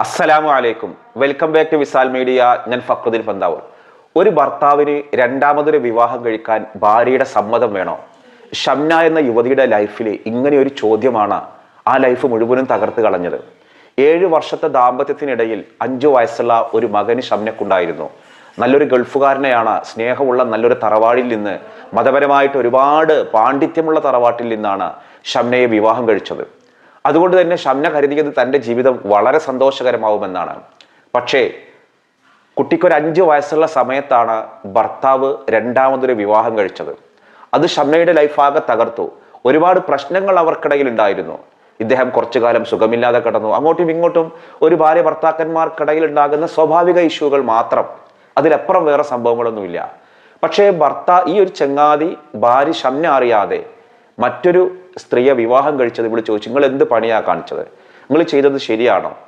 അസ്സലാമു അലൈക്കും. Welcome back to Visal media. ഞാൻ ഫക്രുദ്ദീൻ പന്താവൂർ. ഒരു ഭർത്താവിന് രണ്ടാമതൊരു വിവാഹം കഴിക്കാൻ ഭാര്യയുടെ സമ്മതം വേണോ? ഷംന എന്ന യുവതിയുടെ ലൈഫിൽ ഇങ്ങനെ ഒരു ചോദ്യമാണ് ആ ലൈഫ് മുഴുവനും തകർത്ത് കളഞ്ഞത്. ഏഴ് വർഷത്തെ ദാമ്പത്യത്തിനിടയിൽ അഞ്ചു വയസ്സുള്ള ഒരു മകന് ഷംനക്കുണ്ടായിരുന്നു. നല്ലൊരു ഗൾഫുകാരനെയാണ്. സ്നേഹമുള്ള നല്ലൊരു തറവാടിൽ നിന്ന് മതപരമായിട്ട് ഒരുപാട് പാണ്ഡിത്യമുള്ള തറവാട്ടിൽ നിന്നാണ് ഷംനയെ വിവാഹം കഴിച്ചത്. അതുകൊണ്ട് തന്നെ ഷംന കരുതിയത് തന്റെ ജീവിതം വളരെ സന്തോഷകരമാവുമെന്നാണ്. പക്ഷേ കുട്ടിക്കൊരു അഞ്ച് വയസ്സുള്ള സമയത്താണ് ഭർത്താവ് രണ്ടാമതൊരു വിവാഹം കഴിച്ചത്. അത് ഷംനയുടെ ലൈഫാകെ തകർത്തു. ഒരുപാട് പ്രശ്നങ്ങൾ അവർക്കിടയിൽ ഉണ്ടായിരുന്നു. ഇദ്ദേഹം കുറച്ചു കാലം സുഖമില്ലാതെ കിടന്നു. അങ്ങോട്ടും ഇങ്ങോട്ടും ഒരു ഭാര്യ ഭർത്താക്കന്മാർക്കിടയിൽ ഉണ്ടാകുന്ന സ്വാഭാവിക ഇഷ്യൂകൾ മാത്രം. അതിലപ്പുറം വേറെ സംഭവങ്ങളൊന്നുമില്ല. പക്ഷേ ഭർത്താ ഈ ഒരു ചങ്ങാതി ഭാര്യ ഷംന അറിയാതെ മറ്റൊരു സ്ത്രീയെ വിവാഹം കഴിച്ചത് ഇവിടെ ചോദിച്ചു നിങ്ങൾ എന്ത് പണിയാ കാണിച്ചത്? നിങ്ങൾ ചെയ്തത് ശരിയാണോ?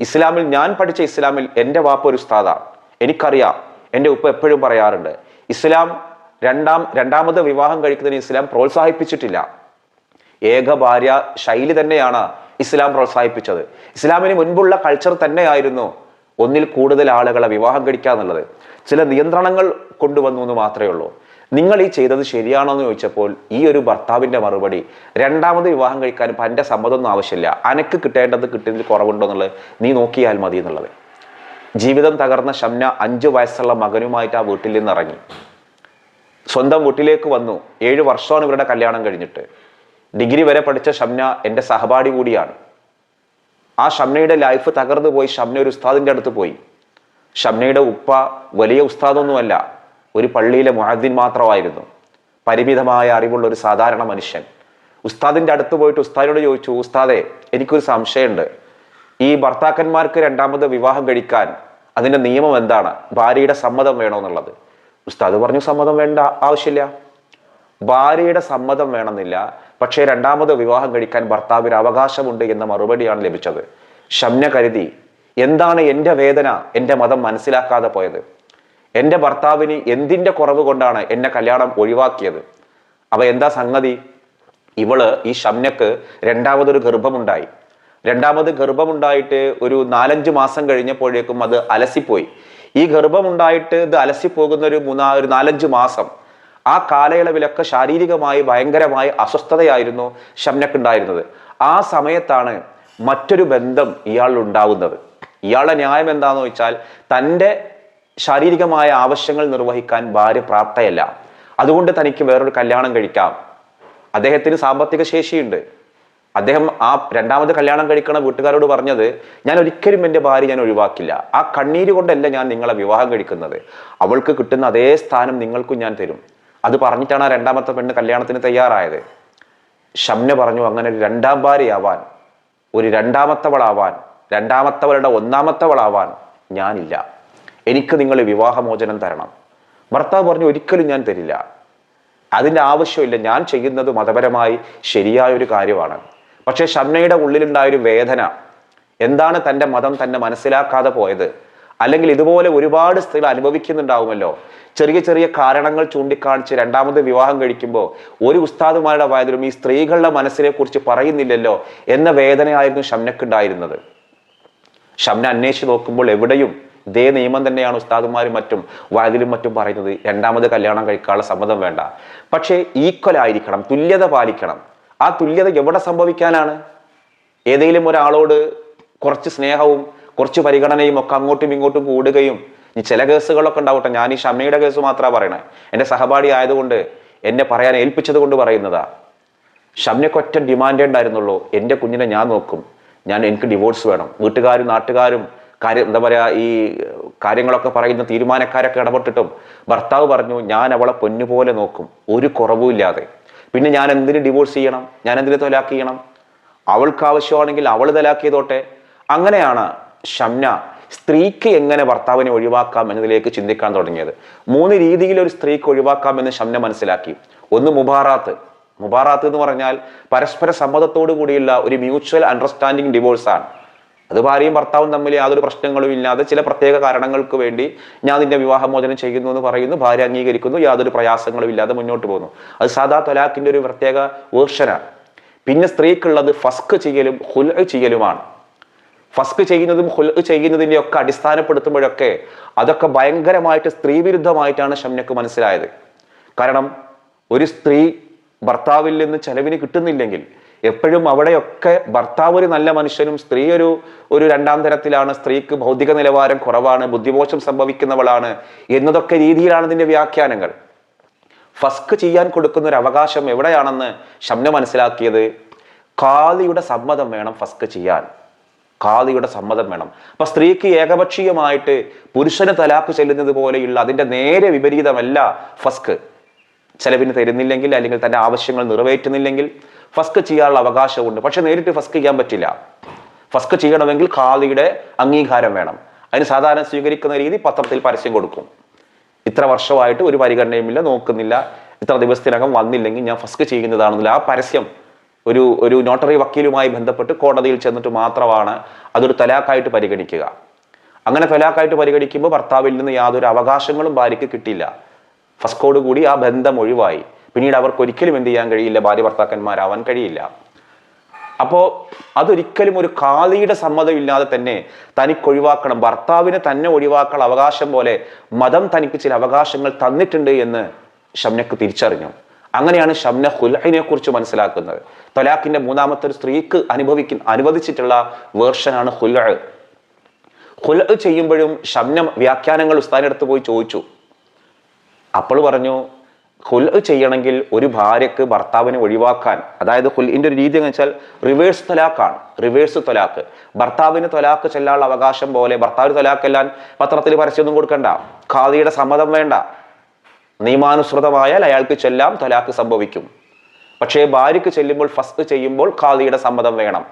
ഇസ്ലാമിൽ ഞാൻ പഠിച്ച ഇസ്ലാമിൽ എന്റെ വാപ്പ ഒരു ഉസ്താദാണ്. എനിക്കറിയാം എന്റെ ഉപ്പ എപ്പോഴും പറയാറുണ്ട് ഇസ്ലാം രണ്ടാം രണ്ടാമത് വിവാഹം കഴിക്കുന്നതിന് ഇസ്ലാം പ്രോത്സാഹിപ്പിച്ചിട്ടില്ല. ഏക ഭാര്യ ശൈലി തന്നെയാണ് ഇസ്ലാം പ്രോത്സാഹിപ്പിച്ചത്. ഇസ്ലാമിന് മുൻപുള്ള കൾച്ചർ തന്നെയായിരുന്നു ഒന്നിൽ കൂടുതൽ ആളുകളെ വിവാഹം കഴിക്കുക എന്നുള്ളത് ചില നിയന്ത്രണങ്ങൾ കൊണ്ടുവന്നു എന്ന് മാത്രമേ ഉള്ളൂ. നിങ്ങൾ ഈ ചെയ്തത് ശരിയാണോ എന്ന് ചോദിച്ചപ്പോൾ ഈ ഒരു ഭർത്താവിന്റെ മറുപടി രണ്ടാമത് വിവാഹം കഴിക്കാൻ എന്റെ സമ്മതമൊന്നും ആവശ്യമില്ല അനക്ക് കിട്ടേണ്ടത് കിട്ടിയതിൽ കുറവുണ്ടോ എന്നുള്ളത് നീ നോക്കിയാൽ മതി എന്നുള്ളത്. ജീവിതം തകർന്ന ഷംന അഞ്ച് വയസ്സുള്ള മകനുമായിട്ട് ആ വീട്ടിൽ നിന്ന് ഇറങ്ങി. സ്വന്തം വീട്ടിലേക്ക് വന്നു. ഏഴ് വർഷമാണ് ഇവരുടെ കല്യാണം കഴിഞ്ഞിട്ട്. ഡിഗ്രി വരെ പഠിച്ച ഷംന എന്റെ സഹപാഠി കൂടിയാണ്. ആ ഷംനയുടെ ലൈഫ് തകർന്നു പോയി. ഷംന ഒരു ഉസ്താദിന്റെ അടുത്ത് പോയി. ഷംനയുടെ ഉപ്പ വലിയ ഉസ്താദൊന്നുമല്ല. ഒരു പള്ളിയിലെ മുഹദ്ദീൻ മാത്രമായിരുന്നു. പരിമിതമായ അറിവുള്ള ഒരു സാധാരണ മനുഷ്യൻ. ഉസ്താദിന്റെ അടുത്ത് പോയിട്ട് ഉസ്താദിനോട് ചോദിച്ചു ഉസ്താദെ എനിക്കൊരു സംശയമുണ്ട്. ഈ ഭർത്താക്കന്മാർക്ക് രണ്ടാമത് വിവാഹം കഴിക്കാൻ അതിന്റെ നിയമം എന്താണ്? ഭാര്യയുടെ സമ്മതം വേണമെന്നുള്ളത് ഉസ്താദ് പറഞ്ഞു സമ്മതം വേണ്ട ആവശ്യമില്ല. ഭാര്യയുടെ സമ്മതം വേണമെന്നില്ല. പക്ഷേ രണ്ടാമത് വിവാഹം കഴിക്കാൻ ഭർത്താവിന് അവകാശമുണ്ട് എന്ന മറുപടിയാണ് ലഭിച്ചത്. ഷംന കരുതി. എന്താണ് എന്റെ വേദന? എന്റെ മതം മനസ്സിലാക്കാതെ പോയത്. എന്റെ ഭർത്താവിന് എന്തിന്റെ കുറവ് കൊണ്ടാണ് എന്നെ കല്യാണം ഒഴിവാക്കിയത്? അവ എന്താ സംഗതി? ഇവൾ ഈ ഷംനക്ക് രണ്ടാമതൊരു ഗർഭമുണ്ടായി. രണ്ടാമത് ഗർഭമുണ്ടായിട്ട് ഒരു നാലഞ്ച് മാസം കഴിഞ്ഞപ്പോഴേക്കും അത് അലസിപ്പോയി. ഈ ഗർഭമുണ്ടായിട്ട് ഇത് അലസിപ്പോകുന്ന ഒരു മൂന്നാ ഒരു നാലഞ്ച് മാസം ആ കാലയളവിലൊക്കെ ശാരീരികമായി ഭയങ്കരമായ അസ്വസ്ഥതയായിരുന്നു ഷംനക്കുണ്ടായിരുന്നത്. ആ സമയത്താണ് മറ്റൊരു ബന്ധം ഇയാൾ ഉണ്ടാവുന്നത് ഇയാളുടെ ന്യായം എന്താണെന്ന് വെച്ചാൽ തന്റെ ശാരീരികമായ ആവശ്യങ്ങൾ നിർവഹിക്കാൻ ഭാര്യ പ്രാപ്തയല്ല. അതുകൊണ്ട് തനിക്ക് വേറൊരു കല്യാണം കഴിക്കാം. അദ്ദേഹത്തിന് സാമ്പത്തിക ശേഷിയുണ്ട്. അദ്ദേഹം ആ രണ്ടാമത് കല്യാണം കഴിക്കണ വീട്ടുകാരോട് പറഞ്ഞത് ഞാൻ ഒരിക്കലും എന്റെ ഭാര്യ ഞാൻ ഒഴിവാക്കില്ല. ആ കണ്ണീര് കൊണ്ടല്ല ഞാൻ നിങ്ങളെ വിവാഹം കഴിക്കുന്നത്. അവൾക്ക് കിട്ടുന്ന അതേ സ്ഥാനം നിങ്ങൾക്കും ഞാൻ തരും. അത് പറഞ്ഞിട്ടാണ് ആ രണ്ടാമത്തെ പെണ്ണ് കല്യാണത്തിന് തയ്യാറായത്. ഷംന പറഞ്ഞു അങ്ങനെ ഒരു രണ്ടാം ഭാര്യയാവാൻ ഒരു രണ്ടാമത്തവളാവാൻ രണ്ടാമത്തവളുടെ ഒന്നാമത്തവളാവാൻ ഞാനില്ല. എനിക്ക് നിങ്ങൾ വിവാഹമോചനം തരണം. ഭർത്താവ് പറഞ്ഞു ഒരിക്കലും ഞാൻ തരില്ല. അതിന്റെ ആവശ്യമില്ല. ഞാൻ ചെയ്യുന്നത് മതപരമായി ശരിയായ ഒരു കാര്യമാണ്. പക്ഷേ ഷംനയുടെ ഉള്ളിലുണ്ടായ ഒരു വേദന എന്താണ് തന്റെ മതം തന്നെ മനസ്സിലാക്കാതെ പോയത്? അല്ലെങ്കിൽ ഇതുപോലെ ഒരുപാട് സ്ത്രീകൾ അനുഭവിക്കുന്നുണ്ടാവുമല്ലോ? ചെറിയ ചെറിയ കാരണങ്ങൾ ചൂണ്ടിക്കാണിച്ച് രണ്ടാമത് വിവാഹം കഴിക്കുമ്പോൾ ഒരു ഉസ്താദുമാരുടെ വായതിലും ഈ സ്ത്രീകളുടെ മനസ്സിനെ കുറിച്ച് പറയുന്നില്ലല്ലോ എന്ന വേദനയായിരുന്നു ഷംനക്കുണ്ടായിരുന്നത്. ഷംന അന്വേഷിച്ച് നോക്കുമ്പോൾ എവിടെയും ഇതേ നിയമം തന്നെയാണ് ഉസ്താദുമാരും മറ്റും വയതിലും മറ്റും പറയുന്നത് രണ്ടാമത് കല്യാണം കഴിക്കാനുള്ള സമ്മതം വേണ്ട. പക്ഷേ ഈക്വൽ ആയിരിക്കണം തുല്യത പാലിക്കണം. ആ തുല്യത എവിടെ സംഭവിക്കാനാണ്? ഏതെങ്കിലും ഒരാളോട് കുറച്ച് സ്നേഹവും കുറച്ച് പരിഗണനയും ഒക്കെ അങ്ങോട്ടും ഇങ്ങോട്ടും കൂടുകയും ചില കേസുകളൊക്കെ ഉണ്ടാവട്ടെ. ഞാൻ ഈ ഷമ്മയുടെ കേസ് മാത്രമാണ് പറയണേ. എന്റെ സഹപാഠി ആയതുകൊണ്ട് എന്നെ പറയാൻ ഏൽപ്പിച്ചത് കൊണ്ട് പറയുന്നതാ. ഷമ്മയ്ക്കൊറ്റ ഒറ്റ ഡിമാൻഡേ ഉണ്ടായിരുന്നുള്ളൂ. എന്റെ കുഞ്ഞിനെ ഞാൻ നോക്കും. ഞാൻ എനിക്ക് ഡിവോഴ്സ് വേണം. വീട്ടുകാരും നാട്ടുകാരും കാര്യം എന്താ പറയുക ഈ കാര്യങ്ങളൊക്കെ പറയുന്ന തീരുമാനക്കാരൊക്കെ ഇടപെട്ടിട്ടും ഭർത്താവ് പറഞ്ഞു ഞാൻ അവളെ പൊന്നുപോലെ നോക്കും ഒരു കുറവുമില്ലാതെ പിന്നെ ഞാൻ എന്തിന് ഡിവോഴ്സ് ചെയ്യണം? ഞാൻ എന്തിന് തൊലാക്ക് ചെയ്യണം? അവൾക്ക് ആവശ്യമാണെങ്കിൽ അവൾ ചെയ്തോട്ടെ. അങ്ങനെയാണ് ഷംന സ്ത്രീക്ക് എങ്ങനെ ഭർത്താവിനെ ഒഴിവാക്കാം എന്നതിലേക്ക് ചിന്തിക്കാൻ തുടങ്ങിയത്. മൂന്ന് രീതിയിൽ ഒരു സ്ത്രീക്ക് ഒഴിവാക്കാം എന്ന് ഷംന മനസ്സിലാക്കി. ഒന്ന് മുബാറാത്ത്. മുബാറാത്ത് എന്ന് പറഞ്ഞാൽ പരസ്പര സമ്മതത്തോടു കൂടിയുള്ള ഒരു മ്യൂച്വൽ അണ്ടർസ്റ്റാൻഡിങ് ഡിവോഴ്സാണ് അത് ഭാര്യയും ഭർത്താവും തമ്മിൽ യാതൊരു പ്രശ്നങ്ങളും ഇല്ലാതെ ചില പ്രത്യേക കാരണങ്ങൾക്ക് വേണ്ടി ഞാൻ നിന്റെ വിവാഹമോചനം ചെയ്യുന്നു എന്ന് പറയുന്നു. ഭാര്യ അംഗീകരിക്കുന്നു. യാതൊരു പ്രയാസങ്ങളും ഇല്ലാതെ മുന്നോട്ട് പോകുന്നു. അത് സാദാ തൊലാഖിന്റെ ഒരു പ്രത്യേക വേർഷനാണ് പിന്നെ സ്ത്രീക്കുള്ളത് ഫസ്ക് ചെയ്യലും ഹുൽ ചെയ്യലുമാണ്. ഫസ്ക് ചെയ്യുന്നതും ഹുൽ ചെയ്യുന്നതിന്റെ ഒക്കെ അടിസ്ഥാനപ്പെടുത്തുമ്പോഴൊക്കെ അതൊക്കെ ഭയങ്കരമായിട്ട് സ്ത്രീവിരുദ്ധമായിട്ടാണ് ഷംനക്ക് മനസ്സിലായത്. കാരണം ഒരു സ്ത്രീ ഭർത്താവിൽ നിന്ന് ചെലവിന് കിട്ടുന്നില്ലെങ്കിൽ എപ്പോഴും അവിടെയൊക്കെ ഭർത്താവ് ഒരു നല്ല മനുഷ്യനും സ്ത്രീ ഒരു ഒരു രണ്ടാം തരത്തിലാണ് സ്ത്രീക്ക് ഭൗതിക നിലവാരം കുറവാണ് ബുദ്ധിമോശം സംഭവിക്കുന്നവളാണ് എന്നതൊക്കെ രീതിയിലാണ് ഇതിന്റെ വ്യാഖ്യാനങ്ങൾ. ഫസ്ക് ചെയ്യാൻ കൊടുക്കുന്ന ഒരു അവകാശം എവിടെയാണെന്ന് ഷംന മനസ്സിലാക്കിയത്? കാളിയുടെ സമ്മതം വേണം ഫസ്ക് ചെയ്യാൻ. കാളിയുടെ സമ്മതം വേണം. അപ്പൊ സ്ത്രീക്ക് ഏകപക്ഷീയമായിട്ട് പുരുഷന് തലാക്ക് ചെല്ലുന്നത് പോലെയുള്ള അതിന്റെ നേരെ വിപരീതമല്ല ഫസ്ക്. ചെലവിന് തരുന്നില്ലെങ്കിൽ അല്ലെങ്കിൽ തന്റെ ആവശ്യങ്ങൾ നിറവേറ്റുന്നില്ലെങ്കിൽ ഫസ്ക് ചെയ്യാനുള്ള അവകാശമുണ്ട്. പക്ഷെ നേരിട്ട് ഫസ്ക് ചെയ്യാൻ പറ്റില്ല. ഫസ്ക് ചെയ്യണമെങ്കിൽ ഖാദിയുടെ അംഗീകാരം വേണം. അതിന് സാധാരണ സ്വീകരിക്കുന്ന രീതി പത്രത്തിൽ പരസ്യം കൊടുക്കും. ഇത്ര വർഷമായിട്ട് ഒരു പരിഗണനയുമില്ല നോക്കുന്നില്ല. ഇത്ര ദിവസത്തിനകം വന്നില്ലെങ്കിൽ ഞാൻ ഫസ്ക് ചെയ്യുന്നതാണെന്നില്ല. ആ പരസ്യം ഒരു ഒരു നോട്ടറി വക്കീലുമായി ബന്ധപ്പെട്ട് കോടതിയിൽ ചെന്നിട്ട് മാത്രമാണ് അതൊരു തലാക്കായിട്ട് പരിഗണിക്കുക. അങ്ങനെ തലാക്കായിട്ട് പരിഗണിക്കുമ്പോൾ ഭർത്താവിൽ നിന്ന് യാതൊരു അവകാശങ്ങളും ഭാര്യയ്ക്ക് കിട്ടില്ല ഫസ്കോട് കൂടി ആ ബന്ധം ഒഴിവായി. പിന്നീട് അവർക്ക് ഒരിക്കലും എന്ത് ചെയ്യാൻ കഴിയില്ല ഭാര്യ ഭർത്താക്കന്മാരാവാൻ കഴിയില്ല. അപ്പോ അതൊരിക്കലും ഒരു കാളിയുടെ സമ്മതമില്ലാതെ തന്നെ തനിക്ക് ഒഴിവാക്കണം ഭർത്താവിനെ തന്നെ ഒഴിവാക്കാൻ അവകാശം പോലെ മതം തനിക്ക് ചില അവകാശങ്ങൾ തന്നിട്ടുണ്ട് എന്ന് ഷംനക്ക് തിരിച്ചറിഞ്ഞു. അങ്ങനെയാണ് ഷംന ഹുലഹിനെ കുറിച്ച് മനസ്സിലാക്കുന്നത്. തൊലാഖിന്റെ മൂന്നാമത്തെ ഒരു സ്ത്രീക്ക് അനുഭവിക്കുന്ന അനുവദിച്ചിട്ടുള്ള വേർഷനാണ് ഹുല ഹുല ചെയ്യുമ്പോഴും ഷംന വ്യാഖ്യാനങ്ങൾ ഉസ്താനെടുത്ത് പോയി ചോദിച്ചു. അപ്പോൾ പറഞ്ഞു ഹുൽ ചെയ്യണമെങ്കിൽ ഒരു ഭാര്യക്ക് ഭർത്താവിനെ ഒഴിവാക്കാൻ അതായത് ഹുൽഇന്റെ ഒരു രീതി എന്ന് വെച്ചാൽ റിവേഴ്സ് തൊലാക്കാണ് റിവേഴ്സ് തൊലാക്ക് ഭർത്താവിന് തൊലാക്ക് ചെല്ലാനുള്ള അവകാശം പോലെ ഭർത്താവിന് തൊലാക്കെല്ലാൻ പത്രത്തിൽ പരസ്യമൊന്നും കൊടുക്കണ്ട. ഖാദിയുടെ സമ്മതം വേണ്ട. നിയമാനുസൃതമായാൽ അയാൾക്ക് ചെല്ലാം തൊലാക്ക് സംഭവിക്കും. പക്ഷേ ഭാര്യക്ക് ചെല്ലുമ്പോൾ ഫസ്റ്റ് ചെയ്യുമ്പോൾ ഖാദിയുടെ സമ്മതം വേണം.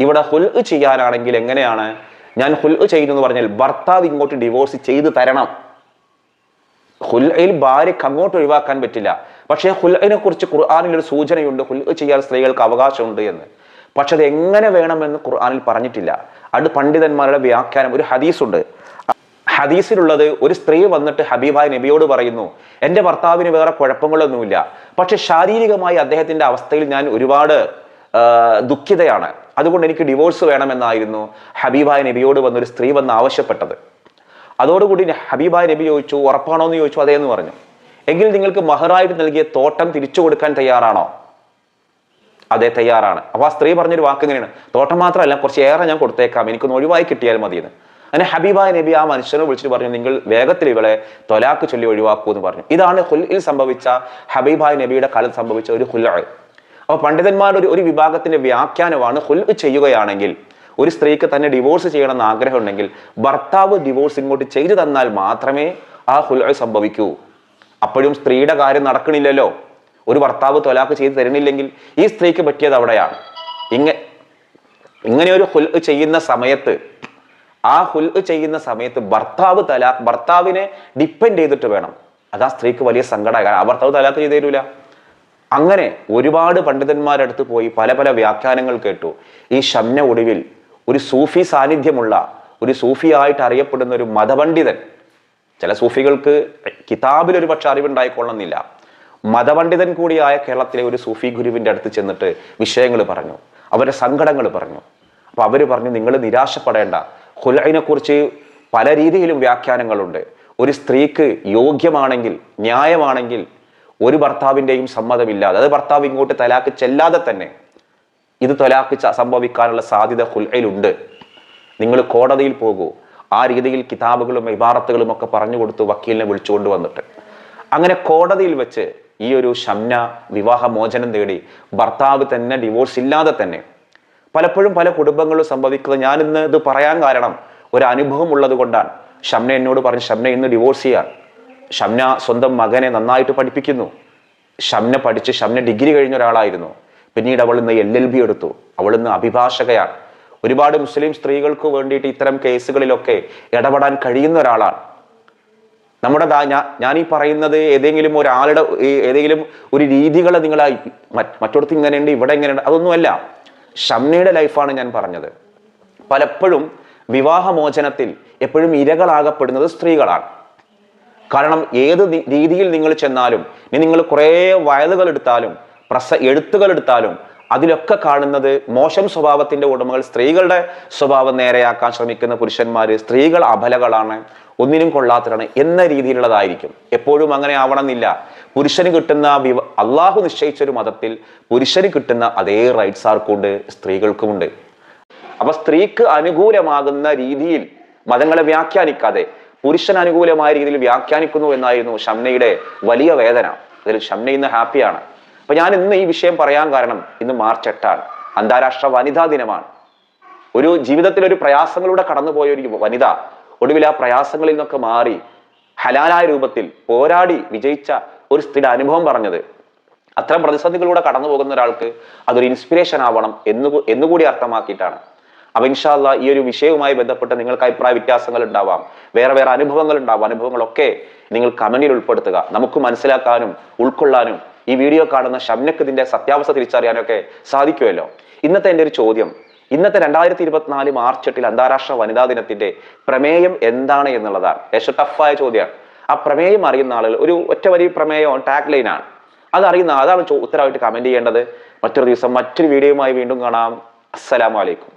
ഇവിടെ ഹുൽ ചെയ്യാനാണെങ്കിൽ എങ്ങനെയാണ്? ഞാൻ ഹുൽ ചെയ്യുന്നു എന്ന് പറഞ്ഞാൽ ഭർത്താവ് ഇങ്ങോട്ട് ഡിവോഴ്സ് ചെയ്തു തരണം. ഹുൽയിൽ ഭാര്യക്ക് അങ്ങോട്ട് ഒഴിവാക്കാൻ പറ്റില്ല. പക്ഷേ ഹുൽഅനെ കുറിച്ച് ഖുർആാനിൽ ഒരു സൂചനയുണ്ട്. ഹുൽ ചെയ്യാൻ സ്ത്രീകൾക്ക് അവകാശമുണ്ട് എന്ന്. പക്ഷെ അത് എങ്ങനെ വേണമെന്ന് ഖുർആാനിൽ പറഞ്ഞിട്ടില്ല. അത് പണ്ഡിതന്മാരുടെ വ്യാഖ്യാനം. ഒരു ഹദീസുണ്ട്. ഹദീസിലുള്ളത് ഒരു സ്ത്രീ വന്നിട്ട് ഹബീബായ നബിയോട് പറയുന്നു എന്റെ ഭർത്താവിന് വേറെ കുഴപ്പങ്ങളൊന്നുമില്ല. പക്ഷെ ശാരീരികമായി അദ്ദേഹത്തിന്റെ അവസ്ഥയിൽ ഞാൻ ഒരുപാട് ദുഃഖിതയാണ്. അതുകൊണ്ട് എനിക്ക് ഡിവോഴ്സ് വേണമെന്നായിരുന്നു ഹബീബായ നബിയോട് വന്നൊരു സ്ത്രീ വന്ന് ആവശ്യപ്പെട്ടത്. അതോടുകൂടി ഹബീബായ നബി ചോദിച്ചു ഉറപ്പാണോ എന്ന് ചോദിച്ചു അതേന്ന് പറഞ്ഞു. എങ്കിൽ നിങ്ങൾക്ക് മഹറായിട്ട് നൽകിയ തോട്ടം തിരിച്ചു കൊടുക്കാൻ തയ്യാറാണോ? അതെ തയ്യാറാണ്. അപ്പോൾ ആ സ്ത്രീ പറഞ്ഞൊരു വാക്ക് എങ്ങനെയാണ് തോട്ടം മാത്രമല്ല കുറച്ച് ഏറെ ഞാൻ കൊടുത്തേക്കാം. എനിക്കൊന്ന് ഒഴിവായി കിട്ടിയാൽ മതിയെന്ന്. അങ്ങനെ ഹബീബായ നബി ആ മനുഷ്യനെ വിളിച്ചിട്ട് പറഞ്ഞു നിങ്ങൾ വേഗത്തിൽ ഇവളെ തൊലാക്ക് ചൊല്ലി ഒഴിവാക്കൂ എന്ന് പറഞ്ഞു. ഇതാണ് ഹുൽഇൽ സംഭവിച്ച ഹബീബായ നബിയുടെ കാലത്ത് സംഭവിച്ച ഒരു ഹുൽ അപ്പൊ പണ്ഡിതന്മാരുടെ ഒരു ഒരു വിഭാഗത്തിന്റെ വ്യാഖ്യാനമാണ് ഹുൽ ചെയ്യുകയാണെങ്കിൽ ഒരു സ്ത്രീക്ക് തന്നെ ഡിവോഴ്സ് ചെയ്യണമെന്ന് ആഗ്രഹം ഉണ്ടെങ്കിൽ ഭർത്താവ് ഡിവോഴ്സ് ഇങ്ങോട്ട് ചെയ്തു തന്നാൽ മാത്രമേ ആ ഹുൽ സംഭവിക്കൂ. അപ്പോഴും സ്ത്രീയുടെ കാര്യം നടക്കണില്ലല്ലോ. ഒരു ഭർത്താവ് തൊലാക്ക് ചെയ്ത് തരുന്നില്ലെങ്കിൽ ഈ സ്ത്രീക്ക് പറ്റിയത് അവിടെയാണ്. ഇങ്ങ ഇങ്ങനെ ഒരു ഹുൽ ചെയ്യുന്ന സമയത്ത് ആ ഹുൽ ചെയ്യുന്ന സമയത്ത് ഭർത്താവ് തലാഖ് ഭർത്താവിനെ ഡിപ്പെൻഡ് ചെയ്തിട്ട് വേണം. അത് ആ സ്ത്രീക്ക് വലിയ സങ്കടമായി കാരണം ആ ഭർത്താവ് തലാഖ് ചെയ്തു തരൂല. അങ്ങനെ ഒരുപാട് പണ്ഡിതന്മാരടുത്ത് പോയി പല പല വ്യാഖ്യാനങ്ങൾ കേട്ടു. ഈ ഷംന ഒടുവിൽ ഒരു സൂഫി സാന്നിധ്യമുള്ള ഒരു സൂഫിയായിട്ട് അറിയപ്പെടുന്ന ഒരു മതപണ്ഡിതൻ. ചില സൂഫികൾക്ക് കിതാബിൽ ഒരു പക്ഷെ അറിവുണ്ടായിക്കൊള്ളുന്നില്ല. മതപണ്ഡിതൻ കൂടിയായ കേരളത്തിലെ ഒരു സൂഫി ഗുരുവിന്റെ അടുത്ത് ചെന്നിട്ട് വിഷയങ്ങൾ പറഞ്ഞു. അവരുടെ സങ്കടങ്ങൾ പറഞ്ഞു. അപ്പോൾ അവർ പറഞ്ഞു നിങ്ങൾ നിരാശപ്പെടേണ്ട. ഹുലൈനെ കുറിച്ച് പല രീതിയിലും വ്യാഖ്യാനങ്ങളുണ്ട്. ഒരു സ്ത്രീക്ക് യോഗ്യമാണെങ്കിൽ ന്യായമാണെങ്കിൽ ഒരു ഭർത്താവിന്റെയും സമ്മതമില്ലാതെ അത് ഭർത്താവ് ഇങ്ങോട്ട് തലാക്ക് ചെല്ലാതെ തന്നെ ഇത് ച- സംഭവിക്കാനുള്ള സാധ്യത ഹുൽയിലുണ്ട് നിങ്ങൾ കോടതിയിൽ പോകൂ. ആ രീതിയിൽ കിതാബുകളും ഇബാറത്തുകളും ഒക്കെ പറഞ്ഞു കൊടുത്ത് വക്കീലിനെ വിളിച്ചുകൊണ്ട് വന്നിട്ട് അങ്ങനെ കോടതിയിൽ വെച്ച് ഈ ഒരു ഷംന വിവാഹമോചനം തേടി ഭർത്താവ് തന്നെ ഡിവോഴ്സ് ഇല്ലാതെ തന്നെ പലപ്പോഴും പല കുടുംബങ്ങളും സംഭവിക്കുന്നത് ഞാൻ ഇന്ന് ഇത് പറയാൻ കാരണം ഒരു അനുഭവം ഉള്ളത് കൊണ്ടാണ്. ഷംന എന്നോട് പറഞ്ഞു ഷംന ഇന്ന് ഡിവോഴ്സ് ചെയ്യാൻ. ഷംന സ്വന്തം മകനെ നന്നായിട്ട് പഠിപ്പിക്കുന്നു. ഷംന പഠിച്ച് ഷംന ഡിഗ്രി കഴിഞ്ഞ ഒരാളായിരുന്നു. പിന്നീട് അവൾ ഇന്ന് എൽ എൽ ബി എടുത്തു. അവൾ ഇന്ന് അഭിഭാഷകയാണ്. ഒരുപാട് മുസ്ലിം സ്ത്രീകൾക്ക് വേണ്ടിയിട്ട് ഇത്തരം കേസുകളിലൊക്കെ ഇടപെടാൻ കഴിയുന്ന ഒരാളാണ്. നമ്മുടെ ഞാൻ ഈ പറയുന്നത് ഏതെങ്കിലും ഒരാളുടെ ഏതെങ്കിലും ഒരു രീതികളെ നിങ്ങൾ മറ്റൊടത്ത് ഇങ്ങനെയുണ്ട് ഇവിടെ ഇങ്ങനെയുണ്ട് അതൊന്നുമല്ല. ഷംനയുടെ ലൈഫാണ് ഞാൻ പറഞ്ഞത്. പലപ്പോഴും വിവാഹമോചനത്തിൽ എപ്പോഴും ഇരകളാകപ്പെടുന്നത് സ്ത്രീകളാണ്. കാരണം ഏത് രീതിയിൽ നിങ്ങൾ ചെന്നാലും നിങ്ങൾ കുറേ വയലുകൾ എടുത്താലും പ്രസ എഴുത്തുകളെടുത്താലും അതിലൊക്കെ കാണുന്നത് മോശം സ്വഭാവത്തിന്റെ ഉടമകൾ സ്ത്രീകളുടെ സ്വഭാവം നേരെയാക്കാൻ ശ്രമിക്കുന്ന പുരുഷന്മാര് സ്ത്രീകൾ അബലകളാണ് ഒന്നിനും കൊള്ളാത്തതാണ് എന്ന രീതിയിലുള്ളതായിരിക്കും. എപ്പോഴും അങ്ങനെ ആവണമെന്നില്ല. പുരുഷന് കിട്ടുന്ന വിവ അള്ളാഹു നിശ്ചയിച്ച ഒരു മതത്തിൽ പുരുഷന് കിട്ടുന്ന അതേ റൈറ്റ്സ് ആർക്കുണ്ട്? സ്ത്രീകൾക്കുമുണ്ട്. അപ്പൊ സ്ത്രീക്ക് അനുകൂലമാകുന്ന രീതിയിൽ മതങ്ങളെ വ്യാഖ്യാനിക്കാതെ പുരുഷൻ അനുകൂലമായ രീതിയിൽ വ്യാഖ്യാനിക്കുന്നു എന്നായിരുന്നു ഷംനയുടെ വലിയ വേദന. അതിൽ ഷംന ഇന്ന് ഹാപ്പിയാണ്. അപ്പൊ ഞാൻ ഇന്ന് ഈ വിഷയം പറയാൻ കാരണം ഇന്ന് മാർച്ച് എട്ടാണ്. അന്താരാഷ്ട്ര വനിതാ ദിനമാണ്. ഒരു ജീവിതത്തിൽ ഒരു പ്രയാസങ്ങളിലൂടെ കടന്നുപോയ ഒരു വനിത ഒടുവിൽ ആ പ്രയാസങ്ങളിൽ നിന്നൊക്കെ മാറി ഹലാലായ രൂപത്തിൽ പോരാടി വിജയിച്ച ഒരു സ്ത്രീയുടെ അനുഭവം പറഞ്ഞത്. അത്തരം പ്രതിസന്ധികളിലൂടെ കടന്നു പോകുന്ന ഒരാൾക്ക് അതൊരു ഇൻസ്പിറേഷൻ ആവണം എന്ന് എന്നുകൂടി അർത്ഥമാക്കിയിട്ടാണ്. അപ്പൊ ഇൻഷാല്ല ഈ ഒരു വിഷയവുമായി ബന്ധപ്പെട്ട് നിങ്ങൾക്ക് അഭിപ്രായ വ്യത്യാസങ്ങൾ ഉണ്ടാവാം. വേറെ വേറെ അനുഭവങ്ങൾ ഉണ്ടാവാം. അനുഭവങ്ങളൊക്കെ നിങ്ങൾ കമന്റിൽ ഉൾപ്പെടുത്തുക. നമുക്ക് മനസ്സിലാക്കാനും ഉൾക്കൊള്ളാനും ഈ വീഡിയോ കാണുന്ന ഷംനക്ക് ഇതിന്റെ സത്യാവസ്ഥ തിരിച്ചറിയാനൊക്കെ സാധിക്കുമല്ലോ? ഇന്നത്തെ എന്റെ ഒരു ചോദ്യം ഇന്നത്തെ രണ്ടായിരത്തി ഇരുപത്തിനാല് മാർച്ച് എട്ടിൽ അന്താരാഷ്ട്ര വനിതാ ദിനത്തിന്റെ പ്രമേയം എന്താണ് എന്നുള്ളതാണ്. ഏകദേശം ടഫായ ചോദ്യമാണ്. ആ പ്രമേയം അറിയുന്ന ആളുകൾ ഒരു ഒറ്റ വരി പ്രമേയം ടാഗ് ലൈനാണ് അതറിയുന്ന അതാണ് ചോ- ഉത്തരവായിട്ട് കമന്റ് ചെയ്യേണ്ടത്. മറ്റൊരു ദിവസം മറ്റൊരു വീഡിയോയുമായി വീണ്ടും കാണാം. അസ്സലാമു അലൈക്കും.